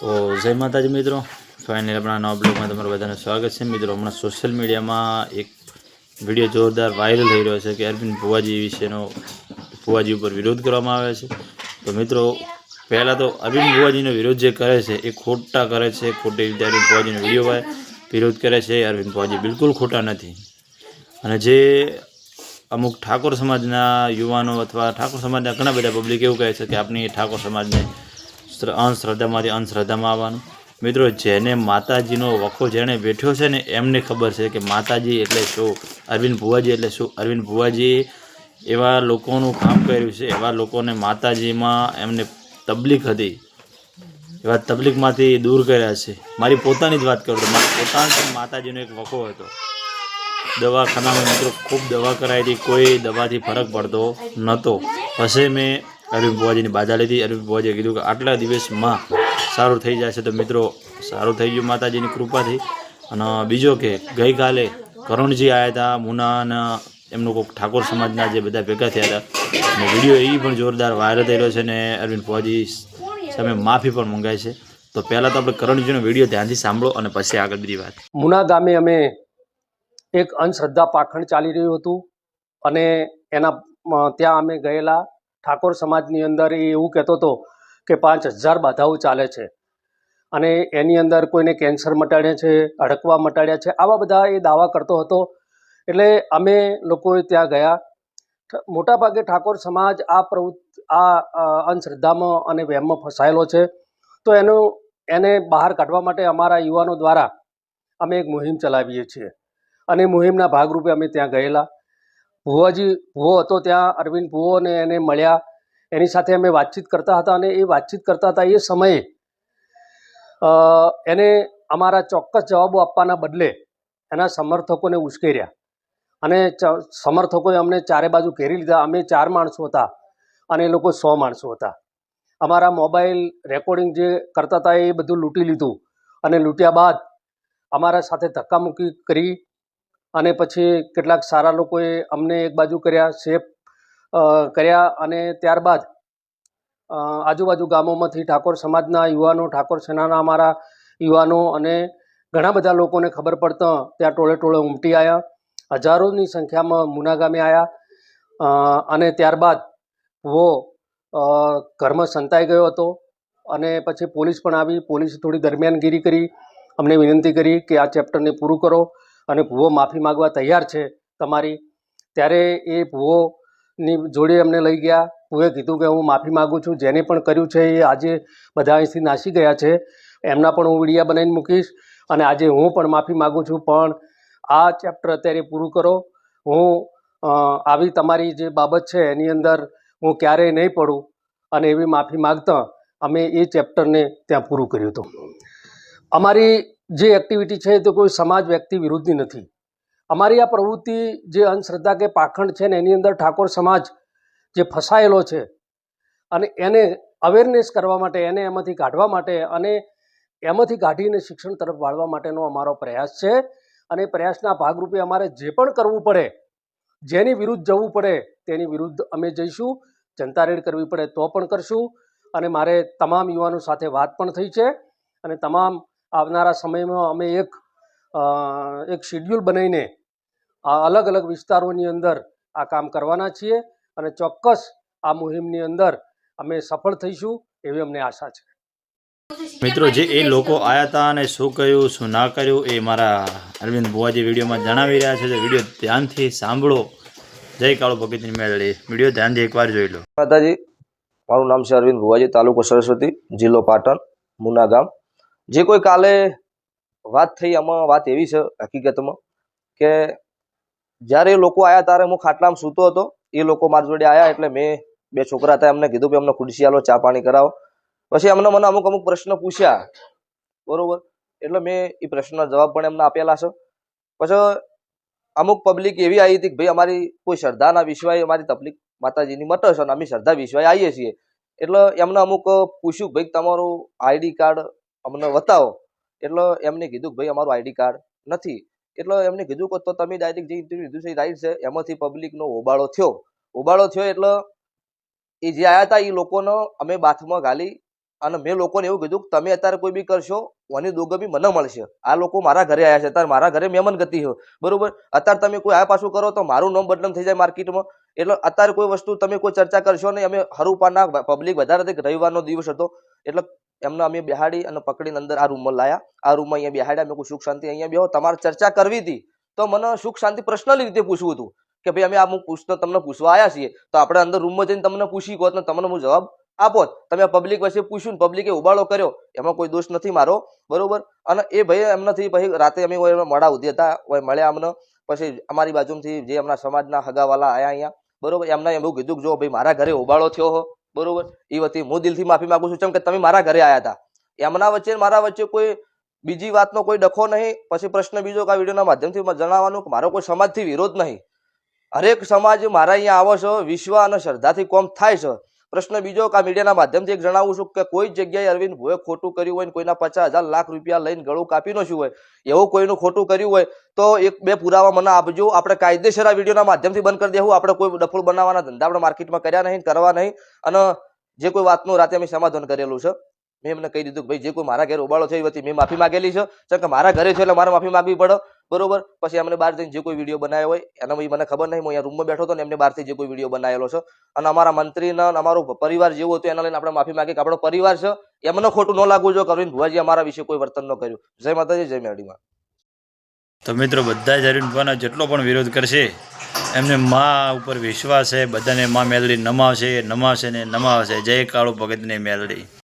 તો જય માતાજી મિત્રો. ફાઇનલી આપણા નવા બ્લોગમાં તમારું બધાનું સ્વાગત છે. મિત્રો, હમણાં સોશિયલ મીડિયામાં એક વીડિયો જોરદાર વાયરલ થઈ રહ્યો છે કે અરવિંદ ભુવાજી વિશેનો ભુવાજી ઉપર વિરોધ કરવામાં આવે છે. તો મિત્રો, પહેલાં તો અરવિંદ ભુવાજીનો વિરોધ જે કરે છે એ ખોટા કરે છે. ખોટી રીતે અરવિંદ ભુવાજીનો વીડિયો વિરોધ કરે છે. અરવિંદ ભુવાજી બિલકુલ ખોટા નથી. અને જે અમુક ઠાકોર સમાજના યુવાનો અથવા ઠાકોર સમાજના ઘણા બધા પબ્લિક એવું કહે છે કે આપણી ઠાકોર સમાજને અંધશ્રદ્ધામાંથી અંધશ્રદ્ધામાં આવવાનું. મિત્રો, જેને માતાજીનો વખો જેણે બેઠ્યો છે ને, એમને ખબર છે કે માતાજી એટલે શું? અરવિંદ ભુવાજી એટલે શું? અરવિંદ ભુવાજી એવા લોકોનું કામ કર્યું છે. એવા લોકોને માતાજીમાં એમને તબલીક હતી. એવા તબલીકમાંથી દૂર કર્યા છે. મારી પોતાની જ વાત કરું તો મારી પોતાની માતાજીનો એક વખો હતો. દવાખાનામાં મિત્રો, ખૂબ દવા કરાવી હતી. કોઈ દવાથી ફરક પડતો નહોતો. પછી મેં અરવિંદ બુવાજીની બાધા લીધી. અરવિંદ બુવાજીએ કીધું કે આટલા દિવસમાં સારું થઈ જશે તો મિત્રો, સારું થઈ ગયું માતાજીની કૃપાથી. અને બીજો કે, ગઈકાલે કરુણજી આવ્યા હતા મુનાના એમનો કોઈક ઠાકોર સમાજના જે બધા ભેગા થયા હતા. અને વીડિયો એ પણ જોરદાર વાયરલ થયેલો છે ને અરવિંદ બુવાજી સામે માફી પણ મંગાય છે. તો પહેલાં તો આપણે કરણજીનો વીડિયો ધ્યાનથી સાંભળો અને પછી આગળ બધી વાત. મુના ગામે અમે એક અંધશ્રદ્ધા પાખંડ ચાલી રહ્યું હતું અને એના ત્યાં અમે ગયેલા. ઠાકોર સમાજની અંદર એ એવું કહેતો હતો કે પાંચ હજાર બાધાઓ ચાલે છે. અને એની અંદર કોઈને કેન્સર મટાડ્યા છે, અડકવા મટાડ્યા છે, આવા બધા એ દાવા કરતો હતો. એટલે અમે લોકોએ ત્યાં ગયા. મોટાભાગે ઠાકોર સમાજ આ પ્રવૃત્તિ, આ અંધશ્રદ્ધામાં અને વહેમમાં ફસાયેલો છે. તો એનું, એને બહાર કાઢવા માટે અમારા યુવાનો દ્વારા અમે એક મુહિમ ચલાવીએ છીએ. અને મુહિમના ભાગરૂપે અમે ત્યાં ગયેલા. ભુવાજી, ભુવો હતો ત્યાં, અરવિંદ ભુવો અને એને મળ્યા. એની સાથે અમે વાતચીત કરતા હતા અને એ વાતચીત કરતા હતા એ સમયે એને અમારા ચોક્કસ જવાબો આપવાના બદલે એના સમર્થકોને ઉશ્કેર્યા. અને સમર્થકોએ અમને ચારે બાજુ ઘેરી લીધા. અમે ચાર માણસો હતા અને એ લોકો સો માણસો હતા. અમારા મોબાઈલ રેકોર્ડિંગ જે કરતા હતા એ બધું લૂંટી લીધું. અને લૂંટ્યા બાદ અમારા સાથે ધક્કામુક્કી કરી અને પછી કેટલાક સારા લોકોએ અમને એક બાજુ કર્યા, સેફ કર્યા અને ત્યારબાદ આજુબાજુ ગામોમાંથી ઠાકોર સમાજના યુવાનો, ઠાકોર સેનાના અમારા યુવાનો અને ઘણા બધા લોકોને ખબર પડતા ત્યાં ટોળે ટોળે ઉમટી આવ્યા હજારોની સંખ્યામાં મુના ગામે આવ્યા અને ત્યારબાદ વો ઘરમાં સંતાઈ ગયો હતો અને પછી પોલીસ પણ આવી. પોલીસે થોડી દરમિયાનગીરી કરી. અમને વિનંતી કરી કે આ ચેપ્ટરને પૂરું કરો. અને ભૂવો માફી માગવા તૈયાર છે તમારી. ત્યારે એ ભૂવોની જોડે અમને લઈ ગયા. ભૂવે કીધું કે હું માફી માગું છું. જેને પણ કર્યું છે એ આજે બધા અહીંથી નાસી ગયા છે. એમના પણ હું વિડીયા બનાવીને મૂકીશ અને આજે હું પણ માફી માગું છું. પણ આ ચેપ્ટર અત્યારે પૂરું કરો. હું આવી તમારી જે બાબત છે એની અંદર હું ક્યારેય નહીં પડું અને એવી માફી માગતા અમે એ ચેપ્ટરને ત્યાં પૂરું કર્યું હતું. અમારી જે એક્ટિવિટી છે તે કોઈ સમાજ વ્યક્તિ વિરુદ્ધની નથી. અમારી આ પ્રવૃત્તિ જે અંધશ્રદ્ધા કે પાખંડ છે ને એની અંદર ઠાકોર સમાજ જે ફસાયેલો છે અને એને અવેરનેસ કરવા માટે, એને એમાંથી કાઢવા માટે અને એમાંથી કાઢીને શિક્ષણ તરફ વાળવા માટેનો અમારો પ્રયાસ છે અને પ્રયાસના ભાગરૂપે અમારે જે પણ કરવું પડે, જેની વિરુદ્ધ જવું પડે તેની વિરુદ્ધ અમે જઈશું. જનતા રેડ કરવી પડે તો પણ કરશું અને મારે તમામ યુવાનો સાથે વાત પણ થઈ છે અને તમામ આવનારા સમયમાં અમે એક એક શેડ્યુલ બનાવીને આ અલગ અલગ વિસ્તારોની અંદર આ કામ કરવાના છીએ અને ચોક્કસ આ મુહિમની અંદર અમે સફળ થઈશું એવી અમને આશા છે. મિત્રો જે એ લોકો આવ્યા હતા અને શું કર્યું શું ના કર્યું એ મારા અરવિંદ બુવાજી વિડીયોમાં જણાવી રહ્યા છે. તો વીડિયો ધ્યાનથી સાંભળો. જય કાળો ભગતની મેળવી વીડિયો ધ્યાનથી એકવાર જોઈ લો. માતાજી મારું નામ છે અરવિંદ ભુવાજી તાલુકો સરસ્વતી જિલ્લો પાટણ મુના ગામ. જે કોઈ કાલે વાત થઈ આમાં વાત એવી છે હકીકતમાં કે જ્યારે લોકો આવ્યા ત્યારે હું ખાટલામાં સૂતો હતો, એ લોકો મારી જોડે આવ્યા એટલે મેં બે છોકરા હતા, એમને કીધું કે અમને ખુરશી આલો, ચા પાણી કરાવો. પછી એમને મને અમુક અમુક પ્રશ્ન પૂછ્યા, બરોબર? એટલે મેં એ પ્રશ્નના જવાબ પણ એમને આપેલા છે. પછી અમુક પબ્લિક એવી આવી હતી કે ભાઈ અમારી કોઈ શ્રદ્ધાના વિશ્વાય અમારી તકલીફ માતાજીની મટે છે અને અમે શ્રદ્ધા વિશ્વાય આવીએ છીએ. એટલે એમને અમુક પૂછ્યું ભાઈ તમારું આઈડી કાર્ડ અમને બતાવો. એટલે એમને કીધું કે ભાઈ, અમારું આઈડી કાર્ડ નથી. એટલે એમને કીધું કે તો તમે ડાયરેક્ટ જે ઇન્ટરવ્યુ લીધું છે રાઈટ છે. એમાંથી પબ્લિકનો હોબાળો થયો. હોબાળો થયો એટલે એ જે આવ્યા હતા, એ લોકોનો અમે બાથમાં ગાલી અને મેં લોકોને એવું કીધું કે તમે અત્યારે કોઈ બી કરશો, ઓની દોગમી મને મળશે. આ લોકો મારા ઘરે આવ્યા છે. અત્યારે મારા ઘરે મહેમાન ગતિ છે. બરોબર? અત્યારે તમે કોઈ આ પાછું કરો તો મારું નામ બદનામ થઈ જાય માર્કેટમાં. એટલે અત્યારે કોઈ વસ્તુ તમે કોઈ ચર્ચા કરશો નહીં. અમે હરુપાના પબ્લિક વધારે હતી રવિવારનો દિવસ હતો. એટલે એમને અમે બેહાડી અને પકડીને અંદર આ રૂમમાં લાયા. આ રૂમમાં અહીંયા બેહાડ્યા. મેં સુખ શાંતિ, અહીંયા બેહો. તમારે ચર્ચા કરવી હતી. તો મને સુખ શાંતિ પર્સનલી રીતે પૂછવું હતું કે, ભાઈ, અમે આ પૂછતો તમને પૂછવા આવ્યા છીએ. તો આપણે અંદર રૂમમાં જઈને તમને પૂછી ગોત ને તમને હું જવાબ આપો. તમે પબ્લિક વચ્ચે પૂછ્યું ને પબ્લિકે ઉબાળો કર્યો. એમાં કોઈ દોષ નથી મારો. બરોબર? અને એ ભાઈ એમનાથી પછી રાતે અમે મળા ઉધી હતા. મળ્યા અમને. પછી અમારી બાજુથી જે એમના સમાજના હગાવાલા આયા અહીંયા. બરોબર? એમને એવું કીધું કે, જો ભાઈ, મારા ઘરે ઉબાળો થયો હો. બરોબર? એ વતી હું દિલથી માફી માંગુ છું. ચમ કે તમે મારા ઘરે આયા હતા. એમના વચ્ચે મારા વચ્ચે કોઈ બીજી વાતનો કોઈ ડખો નહીં. પછી પ્રશ્ન બીજો આ વિડીયોના માધ્યમથી જણાવવાનું કે મારો કોઈ સમાજથી વિરોધ નહીં. હરેક સમાજ મારા અહીંયા આવો છો. વિશ્વ અને શ્રદ્ધાથી કોમ થાય છે. પ્રશ્ન બીજો કે મીડિયાના માધ્યમથી એક જણાવું છું કે કોઈ જગ્યાએ અરવિંદ ભોએ ખોટું કર્યું હોય કોઈના પચાસ હજાર લાખ રૂપિયા લઈને ગળું કાપી નાખ્યું હોય, એવું કોઈનું ખોટું કર્યું હોય, તો એક બે પુરાવા મને આપજો. આપણે કાયદેસર આ વિડીયોના માધ્યમથી બંધ કરી દેવું. આપણે કોઈ ડફોળ બનાવવાના ધંધા આપણે માર્કેટમાં કર્યા નહીં, કરવા નહીં, અને જે કોઈ વાતનું રાતે અમે સમાધાન કરેલું છે. મેં એમને કહી દીધું કે ભાઈ, જે કોઈ મારા ઘરે ઉબાળો થઈ હતી મેં માફી માંગેલી છે. કારણ કે મારા ઘરે છે એટલે મારે માફી માંગવી પડે. બરોબર? પછી એમને બહાર જઈને જે કોઈ વીડિયો બનાવ્યો હોય, એના મને ખબર નહીં, હું અહીંયા રૂમમાં બેઠો હતો ને, એમને બહારથી જે કોઈ વીડિયો બનાવેલો છે. અને અમારા મંત્રીના અમારો પરિવાર જેવો હતો, એના લઈને આપણે માફી માગી કે આપણો પરિવાર છે, એમને ખોટું ન લાગવું જોઈએ કે ભુવાજી અમારા વિશે કોઈ વર્તન ન કર્યું. જય માતાજી, જય મેડીમાં તો મિત્રો, બધા જ અરવિંદ જેટલો પણ વિરોધ કરશે, એમને મા ઉપર વિશ્વાસ છે, બધાને મા મેલડી નમાવશે નમાવશે ને નમાવશે. જય કાળુ ભગતની મેલડી.